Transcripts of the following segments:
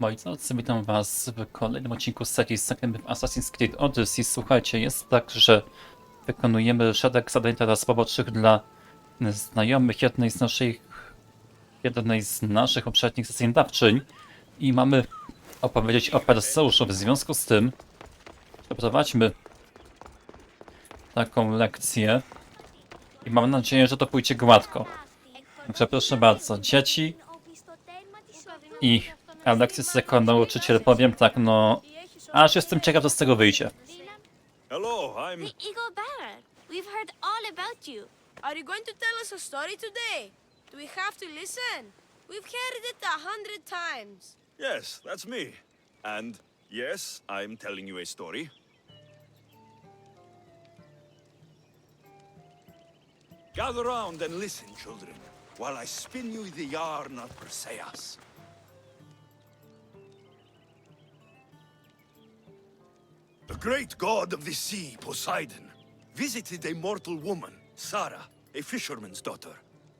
Moi drodzy, witam was w kolejnym odcinku serii w Assassin's Creed Odyssey. Słuchajcie, jest tak, że wykonujemy szereg zadań teraz pobocznych dla znajomych jednej z naszych jednej z naszych poprzednich sesji dawczyń i mamy opowiedzieć o Perseuszu. W związku z tym przeprowadźmy taką lekcję i mam nadzieję, że to pójdzie gładko. Proszę bardzo, dzieci i Alexis jako nauczyciel powiem tak, no aż jestem ciekaw, co z tego wyjdzie. Hello, I'm. The Eagle Bearer. We've heard all about you. Are you going to tell us a story today? Do we have to listen? We've heard it a hundred times. Yes, that's me. And yes, I'm telling you a story. Gather round and listen, children, while I spin you the yarn of Perseus. The great god of the sea, Poseidon, visited a mortal woman, Sarah, a fisherman's daughter.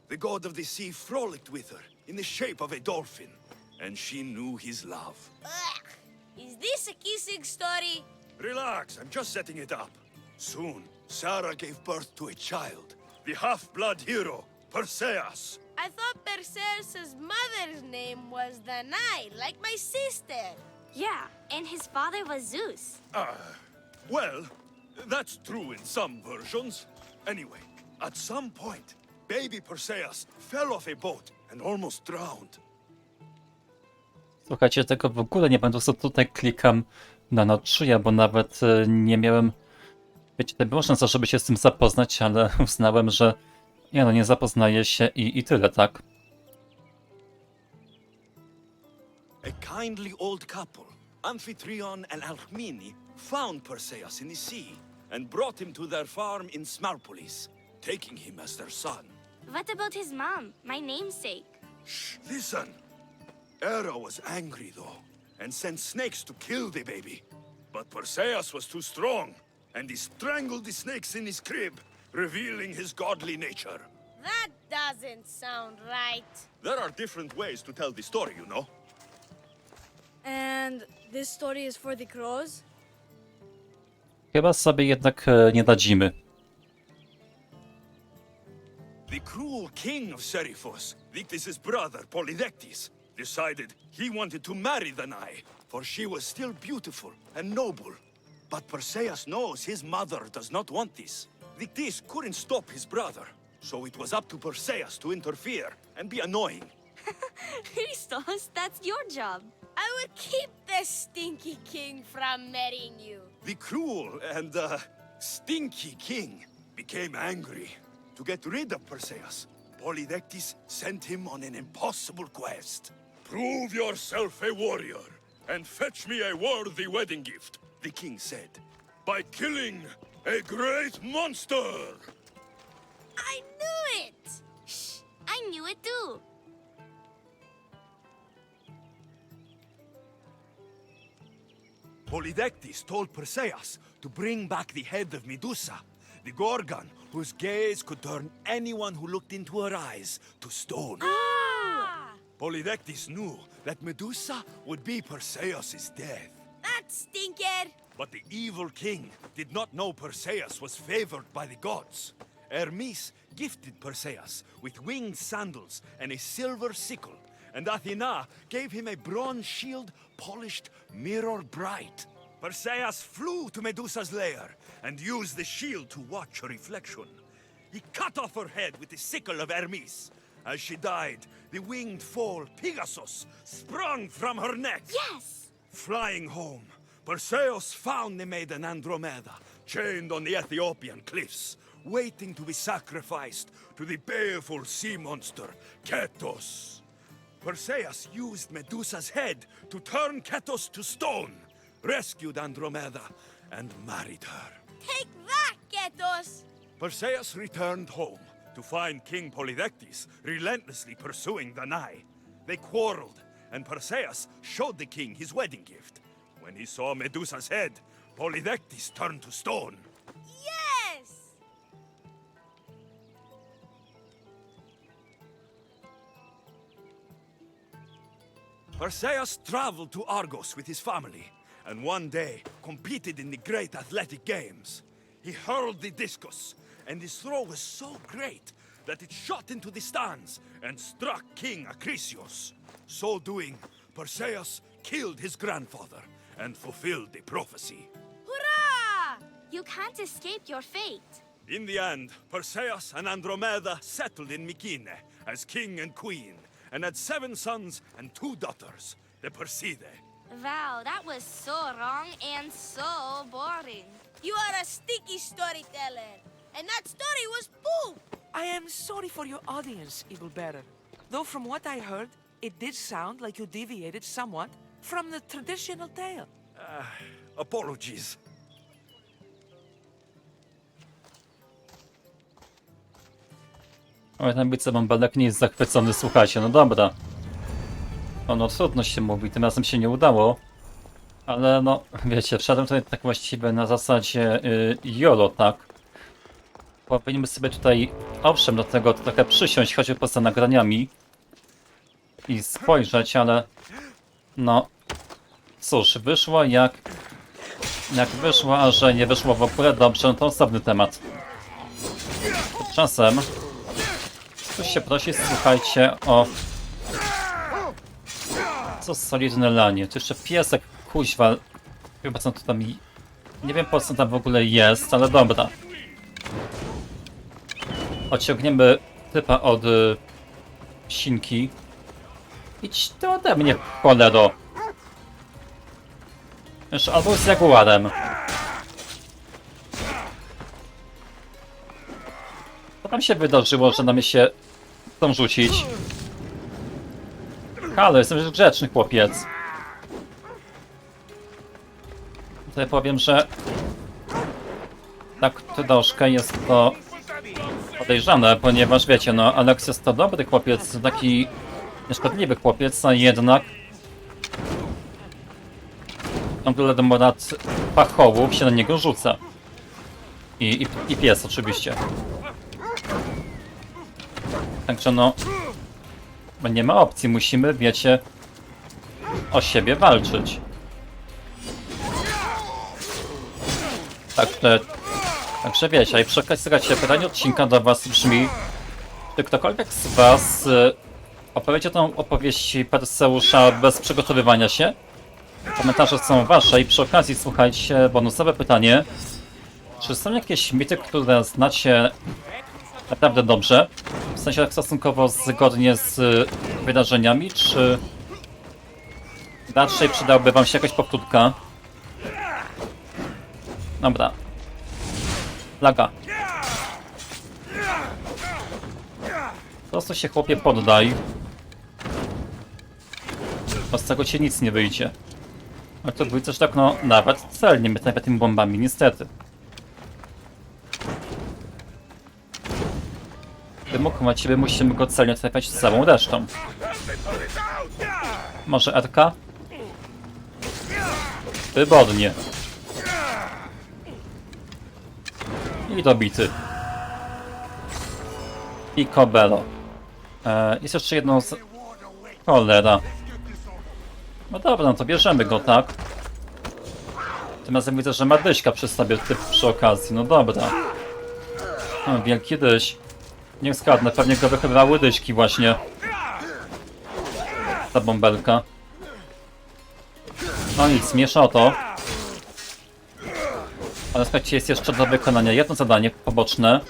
The god of the sea frolicked with her in the shape of a dolphin, and she knew his love. Ugh. Is this a kissing story? Relax, I'm just setting it up. Soon, Sarah gave birth to a child, the half-blood hero, Perseus. I thought Perseus' mother's name was Danae, like my sister. Yeah, and his father was Zeus. Ah, well, that's true in some versions. Anyway, at some point, baby Perseus fell off a boat and almost drowned. Słuchajcie, tego w ogóle nie będę, co tutaj klikam na noczuja, bo nawet e, nie miałem, wiecie, to była szansa, żeby się z tym zapoznać, ale uznałem, że nie no, nie zapoznaję się i, i tyle, tak? A kindly old couple, Amphitryon and Alcmene, found Perseus in the sea and brought him to their farm in Smarpolis, taking him as their son. What about his mom, my namesake? Shh, listen. Hera was angry, though, and sent snakes to kill the baby. But Perseus was too strong, and he strangled the snakes in his crib, revealing his godly nature. That doesn't sound right. There are different ways to tell the story, you know. And this story is for the crows? Chyba sobie jednak e, nie dadzimy. The cruel king of Seriphos, Victus' brother Polydectes, decided he wanted to marry Danae, for she was still beautiful and noble. But Perseus knows his mother does not want this. Victis couldn't stop his brother, so it was up to Perseus to interfere and be annoying. Christos, that's your job. I will keep the stinky king from marrying you. The cruel and, uh, stinky king became angry. To get rid of Perseus, Polydectes sent him on an impossible quest. Prove yourself a warrior and fetch me a worthy wedding gift, the king said, by killing a great monster. I knew it! Shh, I knew it too. Polydectes told Perseus to bring back the head of Medusa, the Gorgon, whose gaze could turn anyone who looked into her eyes to stone. Ah! Polydectes knew that Medusa would be Perseus' death. That stinker! But the evil king did not know Perseus was favored by the gods. Hermes gifted Perseus with winged sandals and a silver sickle, and Athena gave him a bronze shield polished mirror bright. Perseus flew to Medusa's lair and used the shield to watch her reflection. He cut off her head with the sickle of Hermes. As she died, the winged foal Pegasus sprung from her neck. Yes! Flying home, Perseus found the maiden Andromeda chained on the Ethiopian cliffs, waiting to be sacrificed to the baleful sea monster, Ketos. Perseus used Medusa's head to turn Ketos to stone, rescued Andromeda, and married her. Take that, Ketos! Perseus returned home to find King Polydectes relentlessly pursuing the Danae. They quarreled, and Perseus showed the king his wedding gift. When he saw Medusa's head, Polydectes turned to stone. Perseus traveled to Argos with his family, and one day competed in the great athletic games. He hurled the discus, and his throw was so great that it shot into the stands and struck King Acrisius. So doing, Perseus killed his grandfather and fulfilled the prophecy. Hurrah! You can't escape your fate. In the end, Perseus and Andromeda settled in Mykene as king and queen, and had seven sons and two daughters, the Perseidae. Wow, that was so wrong and so boring. You are a sticky storyteller. And that story was poop! I am sorry for your audience, Eagle Bearer. Though from what I heard, it did sound like you deviated somewhat from the traditional tale. Ah, apologies. Ale ten bice bąbelek nie jest zachwycony, słuchajcie, no dobra. No, no trudno się mówi, tym razem się nie udało. Ale no, wiecie, wszedłem tutaj tak właściwie na zasadzie y, YOLO, tak? Powinniśmy sobie tutaj, owszem, do tego trochę przysiąść, choćby poza nagraniami i spojrzeć, ale no, cóż, wyszło jak, jak wyszło, a że nie wyszło w ogóle dobrze, no to osobny temat. Czasem Ktoś się prosi, słuchajcie, o... Co solidne lanie. To jeszcze piesek, kuźwa. Chyba co to tam... Nie wiem po co tam w ogóle jest, ale dobra. Ociągniemy typa od y, sinki. Idź ty ode mnie, cholero. Jeszcze albo z jaguarem. Co tam się wydarzyło, że na mnie się chcą rzucić? Halo, jestem grzeczny chłopiec. Tutaj powiem, że tak troszkę jest to podejrzane, ponieważ wiecie, no Alex jest to dobry chłopiec, taki nieszkodliwy chłopiec, a jednak ciągle demonat pachołów się na niego rzuca. I, i, i pies oczywiście. Także no... Nie ma opcji, musimy, wiecie, o siebie walczyć. Także, także wiecie, a i przy okazji słuchajcie, pytanie odcinka do was brzmi, czy ktokolwiek z was y, opowiedział tą opowieść Perseusza bez przygotowywania się? Komentarze są wasze i przy okazji słuchajcie, bonusowe pytanie. Czy są jakieś mity, które znacie naprawdę dobrze? W sensie tak stosunkowo zgodnie z y, wydarzeniami, czy raczej przydałaby wam się jakaś powtórka? Dobra. Laga. Po prostu się chłopie poddaj. Bo z tego ci nic nie wyjdzie. Ale to dwójce, że tak no, nawet celnie my tymi bombami, niestety. Wymóg ciebie musimy go celnie trafiać z całą resztą. Może RK? Wybornie. I dobity. I Kobelo. E, jest jeszcze jedno z... Cholera. No dobra, no to bierzemy go, tak? Tym razem widzę, że ma dyśka przy sobie typ przy okazji. No dobra. O, wielki dyś. Niech skadnę, pewnie go wychylały dyśki właśnie. Ta bąbelka. No nic, miesza to. Ale słuchajcie, jest jeszcze do wykonania jedno zadanie poboczne.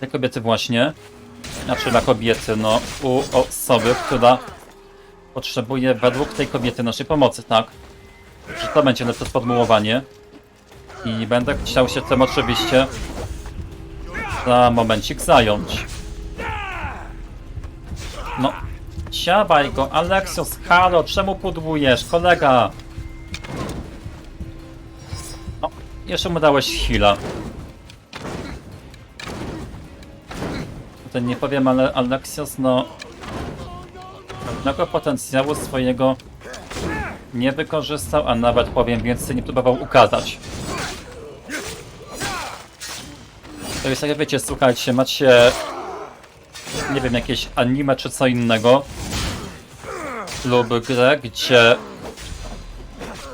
Dla kobiety właśnie. Znaczy dla kobiety, no, u osoby, która potrzebuje według tej kobiety naszej pomocy, tak? Że to będzie lepsze sformułowanie. I będę chciał się tym oczywiście za momencik zająć. No, siawaj go, Alexios, halo, czemu pudłujesz, kolega? No, jeszcze mu dałeś chwilę. Tutaj nie powiem, ale Alexios, no... Pewnego potencjału swojego nie wykorzystał, a nawet powiem więcej, nie próbował ukazać. To jest jak wiecie, słuchajcie, macie nie wiem, jakieś anime czy co innego lub grę, gdzie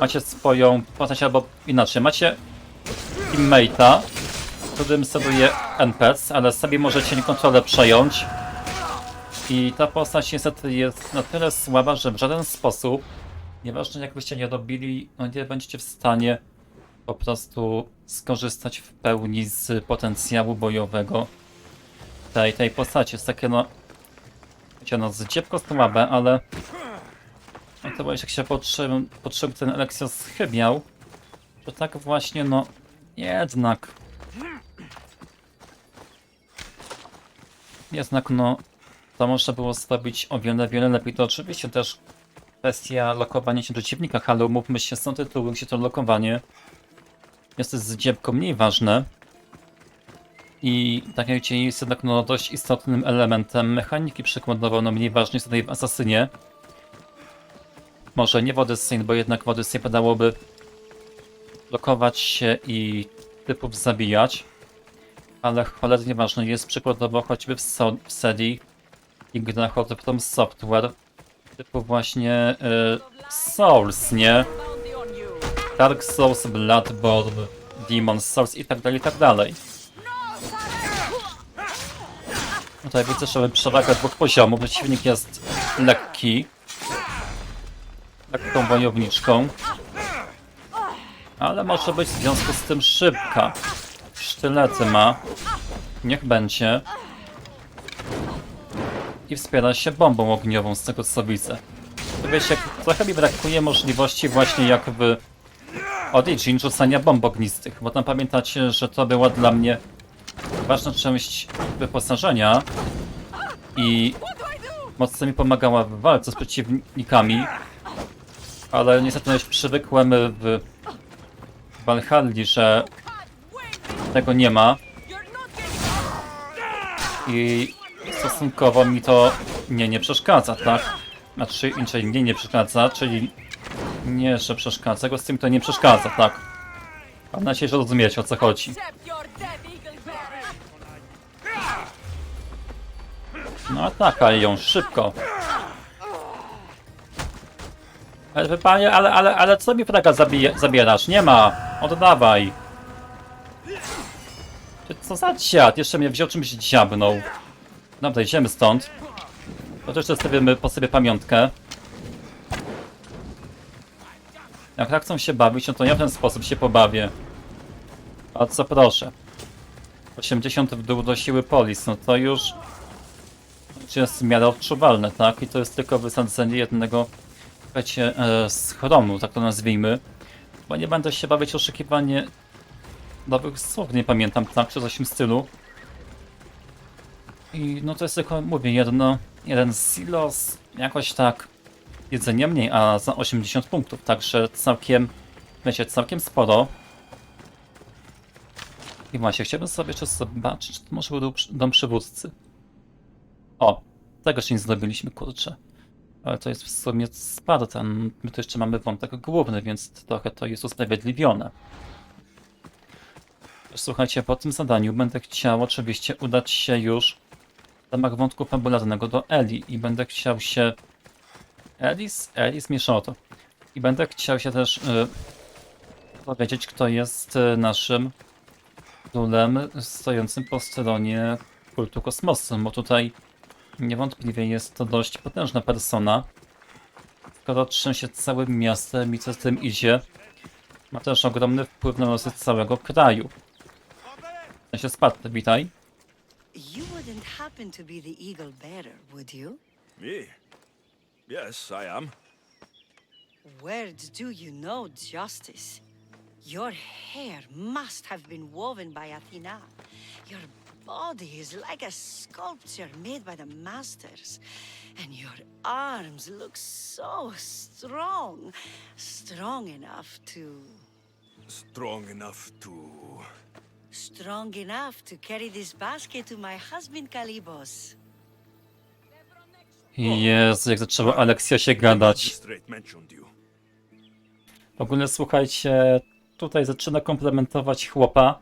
macie swoją postać albo inaczej, macie teammate'a, którym steruje NPC, ale sobie możecie kontrolę przejąć. I ta postać niestety jest na tyle słaba, że w żaden sposób, nieważne jak byście nie robili, no nie będziecie w stanie po prostu skorzystać w pełni z potencjału bojowego tej, tej postaci. Jest takie no, wiecie, no zdziepko słabe, ale no to jak się potrzeb, potrzeb ten Alexios schybiał, to tak właśnie no jednak jednak no to można było zrobić o wiele, wiele lepiej. To oczywiście też kwestia lokowania się przeciwnika, ale umówmy się, są tytuły, gdzie to lokowanie jest z dziebką mniej ważne. I tak jak wiecie, jest jednak no, dość istotnym elementem mechaniki przykładowo, no mniej ważny jest tutaj w Asasynie. Może nie w Odyssey, bo jednak w Odyssey padałoby lokować się i typów zabijać. Ale cholernie ważne jest przykładowo choćby w, so w serii i grach od Software typu właśnie y, Souls, nie? Dark Souls, Bloodborne, Demon Souls i tak dalej, i tak dalej. Tutaj widzę, że mamy przewagę dwóch poziomów. Przeciwnik jest lekki. Lekką wojowniczką. Ale może być w związku z tym szybka. Sztylety ma. Niech będzie. I wspiera się bombą ogniową, z tego co widzę. To wiecie, trochę mi brakuje możliwości właśnie jak w Origin rzucania bomb ognistych, bo tam pamiętacie, że to była dla mnie ważna część wyposażenia i mocno mi pomagała w walce z przeciwnikami, ale niestety już przywykłem w Valhalli, że tego nie ma i stosunkowo mi to nie, nie przeszkadza, tak? Znaczy inaczej mnie nie przeszkadza, czyli nie, że przeszkadza, tego z tym to nie przeszkadza, tak? Mam nadzieję, że rozumiecie o co chodzi. No atakaj ją, szybko. Ale panie, ale, ale, ale co mi fraga zabije, zabierasz? Nie ma! Oddawaj! Ty co za dziad? Jeszcze mnie wziął czymś dziabnął. Dobra, idziemy stąd. Też zostawimy po sobie pamiątkę. Jak tak chcą się bawić, no to ja w ten sposób się pobawię. A co proszę. 80 w dół do siły polis, no to już jest w miarę odczuwalne, tak? I to jest tylko wysadzenie jednego, wiecie, e, schronu, tak to nazwijmy. Bo nie będę się bawić oszukiwanie nowych słów, nie pamiętam, tak? Czy coś w stylu. I no to jest tylko, mówię, jedno, jeden silos, jakoś tak jedzenie mniej, a za 80 punktów, także całkiem, wiecie, całkiem sporo. I właśnie, chciałbym sobie jeszcze zobaczyć, czy to może był dom przywódcy. O, tego jeszcze nie zrobiliśmy, kurczę. Ale to jest w sumie Spartan. My tu jeszcze mamy wątek główny, więc trochę to jest usprawiedliwione. Słuchajcie, po tym zadaniu będę chciał oczywiście udać się już w ramach wątku fabularnego do Eli i będę chciał się... Elis? Elis mieszało to. I będę chciał się też y, powiedzieć, kto jest y, naszym królem stojącym po stronie kultu kosmosu, bo tutaj niewątpliwie jest to dość potężna persona. Skoro trzęsie całym miastem i co z tym idzie, ma też ogromny wpływ na losy całego kraju. W sensie spadł, witaj. You wouldn't happen to be the eagle bearer, would you? Me? Yes, I am. Where do you know justice? Your hair must have been woven by Athena. Your body is like a sculpture made by the masters. And your arms look so strong. Strong enough to. Strong enough to. strong enough to carry this basket to my husband Kalibos. Jezu, jak zaczęło Aleksja się gadać. W ogóle słuchajcie, tutaj zaczyna komplementować chłopa.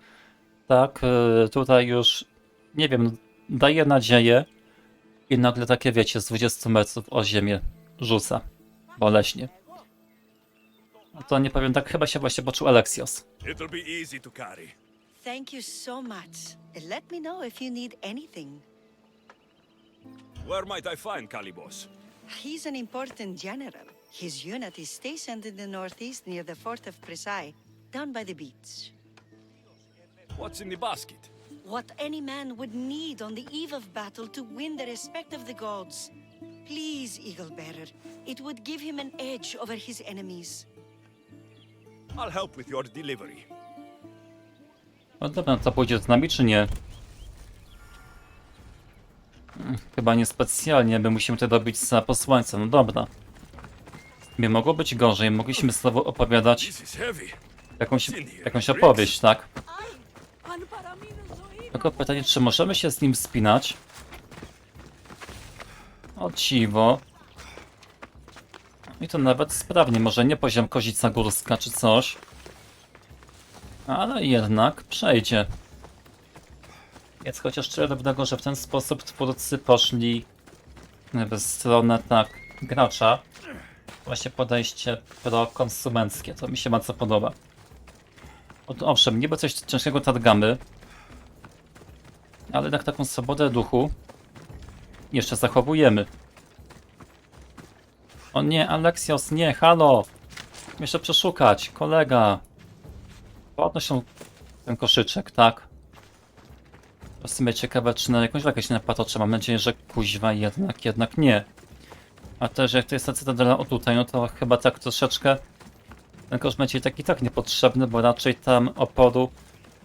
Tak, y, tutaj już, nie wiem, daje nadzieję. I nagle takie, wiecie, z 20 metrów o ziemię rzuca. Boleśnie. No to nie powiem, tak chyba się właśnie poczuł Alexios. It'll be easy to carry. Thank you so much. Let me know if you need anything. Where might I find Calibos? He's an important general. His unit is stationed in the northeast near the fort of Presai, down by the beach. What's in the basket? What any man would need on the eve of battle to win the respect of the gods. Please, Eagle Bearer, it would give him an edge over his enemies. I'll help with your delivery. No dobra, to pójdzie z nami, czy nie? Chyba niespecjalnie, by musimy to dobić za posłańca. No dobra. Nie mogło być gorzej. Mogliśmy znowu opowiadać jakąś, jakąś opowieść, tak? Tylko pytanie, czy możemy się z nim spinać? O dziwo. I to nawet sprawnie, może nie poziom kozica górska czy coś. Ale jednak przejdzie. Jest chociaż tyle dobrego, że w ten sposób twórcy poszli w stronę tak gracza. Właśnie podejście pro-konsumenckie, to mi się bardzo podoba. Ot- Owszem, niby coś ciężkiego targamy, ale jednak taką swobodę duchu jeszcze zachowujemy. O nie, Alexios, nie, halo! Jeszcze przeszukać, kolega. Podnoś ten koszyczek, tak? W sumie ciekawe, czy na jakąś walkę się napatoczę. Mam nadzieję, że kuźwa jednak, jednak nie. A też jak to jest ta cytadela o tutaj, no to chyba tak troszeczkę ten koszt będzie tak i tak niepotrzebny, bo raczej tam oporu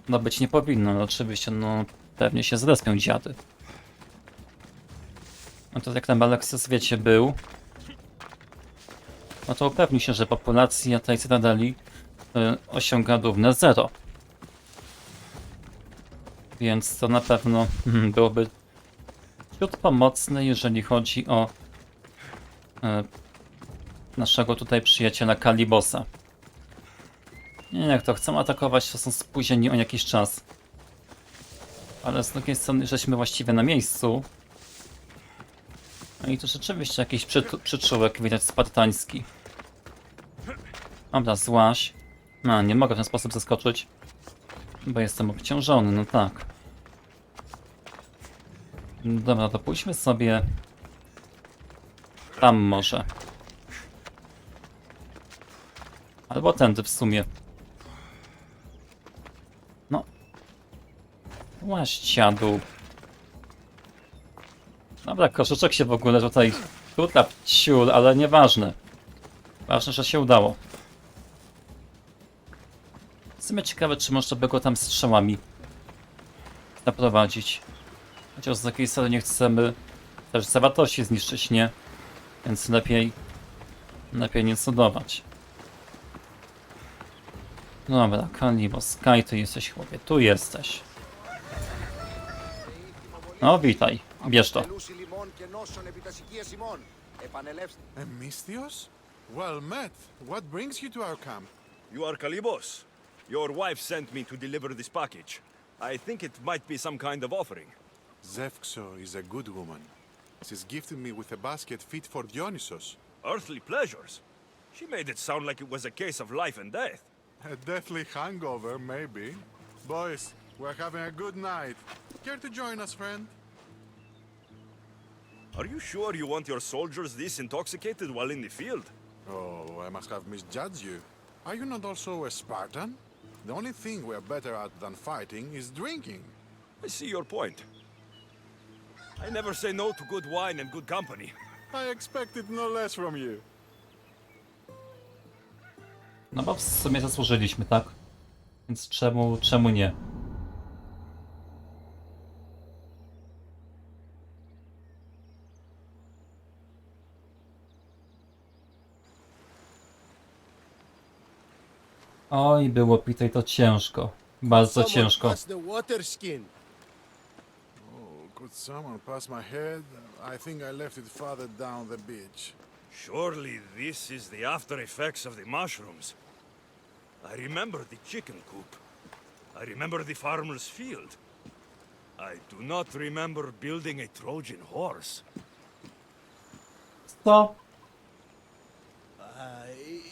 no być nie powinno. No, oczywiście, no pewnie się zrespią dziady. No to jak tam Alexis, wiecie, był, no to upewni się, że populacja tej cytadeli y, osiąga równe zero. Więc to na pewno mm, byłoby ciut pomocne, jeżeli chodzi o y, naszego tutaj przyjaciela Kalibosa. Nie, jak to chcą atakować, to są spóźnieni o jakiś czas. Ale z drugiej strony, żeśmy właściwie na miejscu. No i to rzeczywiście jakiś przyczółek widać spartański. Dobra, złaś. No, nie mogę w ten sposób zaskoczyć. Bo jestem obciążony, no tak. Dobra, to pójdźmy sobie... Tam może. Albo tędy w sumie. No. Łaś dziadu. Dobra, koszyczek się w ogóle tutaj tuta ciul, ale nieważne. Ważne, że się udało sumie ciekawe, czy można by go tam strzałami naprowadzić. Chociaż z takiej strony nie chcemy też zawartości zniszczyć, nie? Więc lepiej, lepiej nie cudować. Dobra, Kalibo, Sky, tu jesteś chłopie, tu jesteś. No, witaj, bierz to. Emisthios? Well met. What brings you to our camp? You are Kalibos, Your wife sent me to deliver this package. I think it might be some kind of offering. Zevxo is a good woman. She's gifted me with a basket fit for Dionysos. Earthly pleasures. She made it sound like it was a case of life and death. A deathly hangover, maybe. Boys, we're having a good night. Care to join us, friend? Are you sure you want your soldiers this intoxicated while in the field? Oh, I must have misjudged you. Are you not also a Spartan? The only thing we're better at than fighting is drinking. I see your point. I never say no to good wine and good company. I expected no less from you. No bo w sumie zasłużyliśmy, tak? Więc czemu, czemu nie? Oj, było pitej to ciężko. Bardzo ciężko. the water skin. Oh, could someone pass my head? I think I left it farther down the beach. Surely this is the after effects of the mushrooms. I remember the chicken coop. I remember the farmer's field. I do not remember building a Trojan horse. Co? Uh,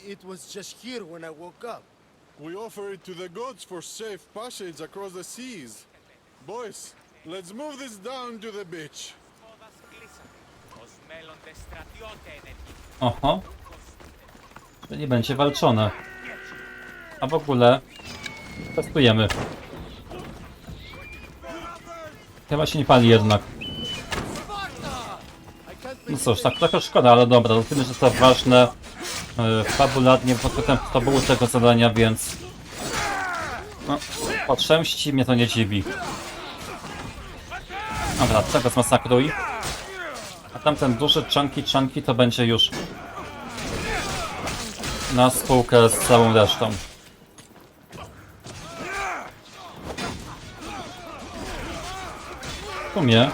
it was just here when I woke up. We offer it to the gods for safe passage across the seas. Boys, let's move this down to the beach. Oho. Nie będzie walczone. A w ogóle testujemy. Chyba się nie pali jednak. No cóż, tak trochę szkoda, ale dobra, tyle, że to ważne fabularnie pod kątem fabuły tego zadania, więc no, potrzęści mnie to nie dziwi. Dobra, tego zmasakruj. A tamten duży chunky chunky to będzie już na spółkę z całą resztą. W sumie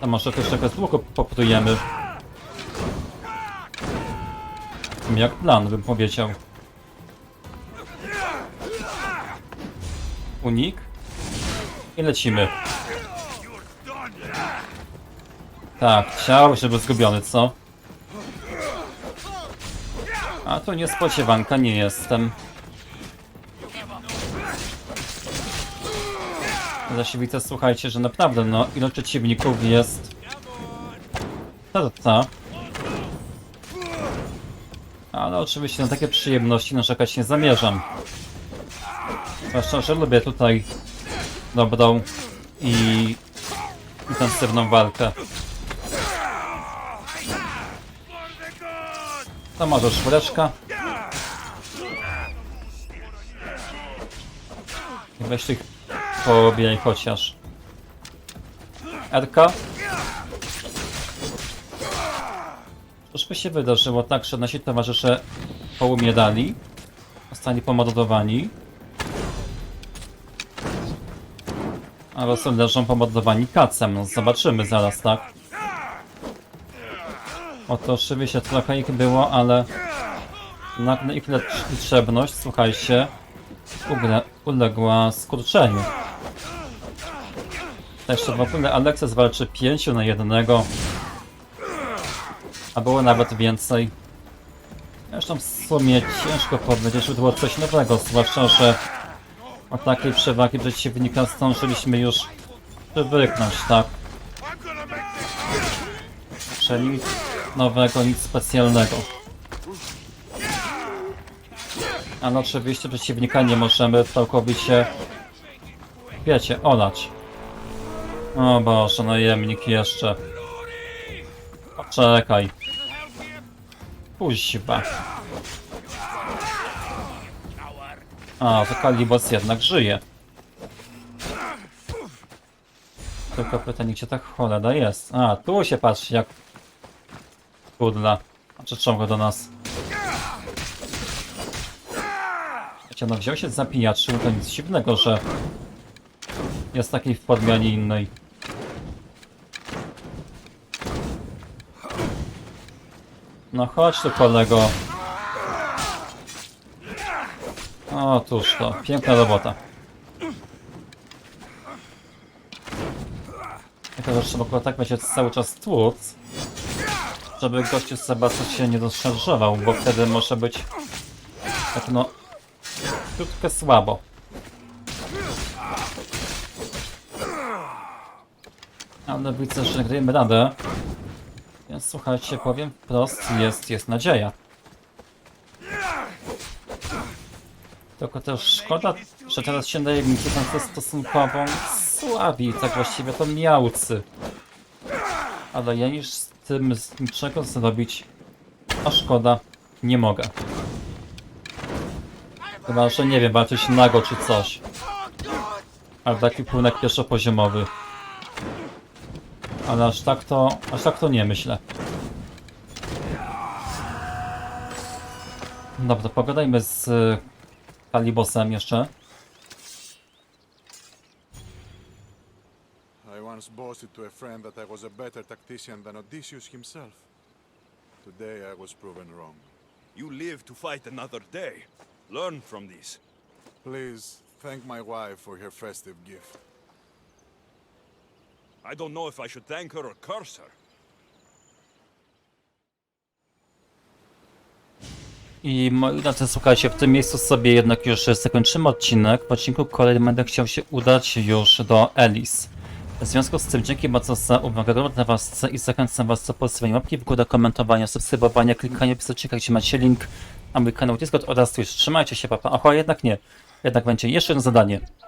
to może też trochę długo poprójemy. Jak plan, bym powiedział. Unik. I lecimy. Tak, chciał, żeby zgubiony, co? A to niespodziewanka, nie jestem. Zaś widzę, słuchajcie, że naprawdę, no, ilość przeciwników jest... Ta, Ale oczywiście na takie przyjemności narzekać nie zamierzam. Zwłaszcza, że lubię tutaj dobrą i intensywną walkę. To może szwreczka. I weź tych poobijaj chociaż. Erka. By się wydarzyło tak, że nasi towarzysze poumiedali, zostali pomordowani, a Rosjan leżą pomordowani kacem. No zobaczymy zaraz, tak? Oto oczywiście trochę ich było, ale nagle ich liczebność, słuchajcie, uległa skurczeniu. Jeszcze w ogóle Alexis walczy 5 na jednego, a było nawet więcej. Zresztą w sumie ciężko powiedzieć, że było coś nowego, zwłaszcza, że o takiej przewagi przeciwnika zdążyliśmy już przywyknąć, tak? Czyli nic nowego, nic specjalnego. Ale oczywiście przeciwnika nie możemy całkowicie, wiecie, olać. O Boże, najemnik jeszcze. Poczekaj. Kuźba. A, to Kalibos jednak żyje. Tylko pytanie, gdzie ta cholera jest? A, tu się patrzy jak... Kudla. A czy czemu go do nas? Wiecie, no wziął się zapijaczy, to nic dziwnego, że... Jest takiej w formie, a nie innej. No chodź tu kolego. Otóż to, piękna robota. Tylko, że trzeba było tak będzie cały czas tłuc, żeby gościu z Sebastian się nie doszarżował, bo wtedy może być tak no troszkę słabo. Ale widzę, że dajemy radę. Więc słuchajcie, powiem wprost, jest, jest nadzieja. Tylko też szkoda, że teraz się najemnicy są stosunkowo słabi, tak właściwie to miałcy. Ale ja już z tym z niczego zrobić, a szkoda, nie mogę. Chyba, że nie wiem, walczyć nago czy coś. Ale taki płynek pierwszopoziomowy. Ale aż tak to, aż tak to nie myślę. Dobra, pogadajmy z y, Kalibosem jeszcze. I once boasted to a friend that I was a better tactician than Odysseus himself. Today I was proven wrong. You live to fight another day. Learn from this. Please thank my wife for her festive gift. I don't know if I should thank her or curse her. I moi drodzy, słuchajcie, w tym miejscu sobie jednak już zakończymy odcinek. W odcinku kolejnym będę chciał się udać już do Elis. W związku z tym dzięki bardzo za uwagę, dla was i zachęcam was do postawienia łapki w górę, komentowania, subskrybowania, klikania w gdzie macie link na mój kanał Discord oraz Twitch. Trzymajcie się, papa. Aha, jednak nie. Jednak będzie jeszcze jedno zadanie.